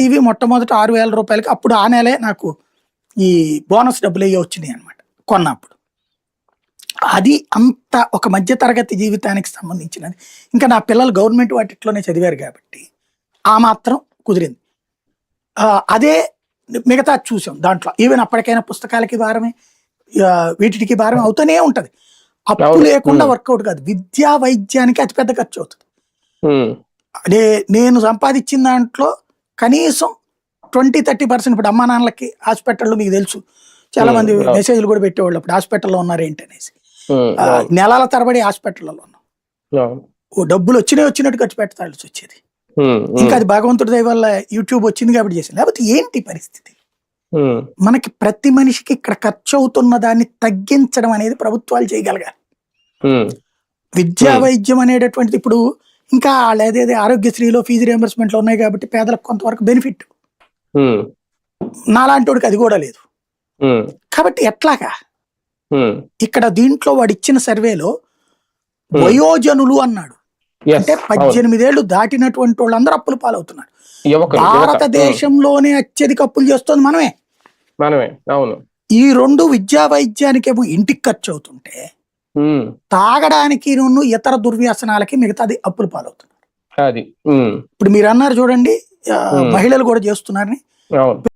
ఇవి మొట్టమొదట ఆరు వేల రూపాయలకి అప్పుడు ఆ నెలే నాకు ఈ బోనస్ డబ్బులు అయ్యి వచ్చినాయి అనమాట కొన్నప్పుడు. అది అంత ఒక మధ్య తరగతి జీవితానికి సంబంధించినది. ఇంకా నా పిల్లలు గవర్నమెంట్ వాటిట్లోనే చదివారు కాబట్టి ఆ మాత్రం కుదిరింది. అదే మిగతా చూసాం దాంట్లో. ఈవెన్ అప్పటికైనా పుస్తకాలకి భారమే వీటికి భారం అవుతూనే ఉంటది. అప్పు. లేకుండా. వర్కౌట్ కాదు. విద్యా వైద్యానికి అతిపెద్ద ఖర్చు అవుతుంది. అదే నేను సంపాదించిన దాంట్లో కనీసం ట్వంటీ థర్టీ పర్సెంట్ ఇప్పుడు అమ్మా నాన్నలకి హాస్పిటల్లో మీకు తెలుసు. చాలా మంది. మెసేజ్లు కూడా పెట్టేవాళ్ళు అప్పుడు హాస్పిటల్లో ఉన్నారేంటి అనేసి. ఉమ్, ఆ, అవును, నెలల తరబడి హాస్పిటల్లో ఉన్నాం. డబ్బులు వచ్చినాయి వచ్చినట్టు ఖర్చు పెట్టాల్సి వచ్చేది. ఇంకా అది భగవంతుడి దయ వల్ల యూట్యూబ్ వచ్చింది కాబట్టి చేసింది. లేకపోతే ఏంటి పరిస్థితి? మనకి ప్రతి మనిషికి ఇక్కడ ఖర్చు అవుతున్న దాన్ని తగ్గించడం అనేది ప్రభుత్వాలు చేయగలగాలి. విద్యా. వైద్యం అనేటటువంటిది ఇప్పుడు ఇంకా వాళ్ళు ఏదేది ఆరోగ్యశ్రీలో ఫీజు రియంబర్స్మెంట్లు ఉన్నాయి కాబట్టి పేదలకు కొంతవరకు బెనిఫిట్ నాలాంటి అది కూడా లేదు. కాబట్టి ఎట్లాగా. ఇక్కడ దీంట్లో వాడు ఇచ్చిన సర్వేలో. వయోజనులు అన్నాడు. అంటే. పద్దెనిమిదేళ్ళు దాటినటువంటి వాళ్ళందరూ అప్పుల పాలవుతున్నారు. భారతదేశంలోనే అత్యధిక అప్పులు చేస్తుంది మనమే. మనమే అవును. ఈ రెండు విద్యా వైద్యానికేమో ఇంటికి ఖర్చు అవుతుంటే తాగడానికి నువ్వు ఇతర దుర్వ్యసనాలకి మిగతాది అప్పుల పాలవుతున్నారు. అది. ఇప్పుడు మీరు అన్నారు చూడండి. మహిళలు కూడా చేస్తున్నారని.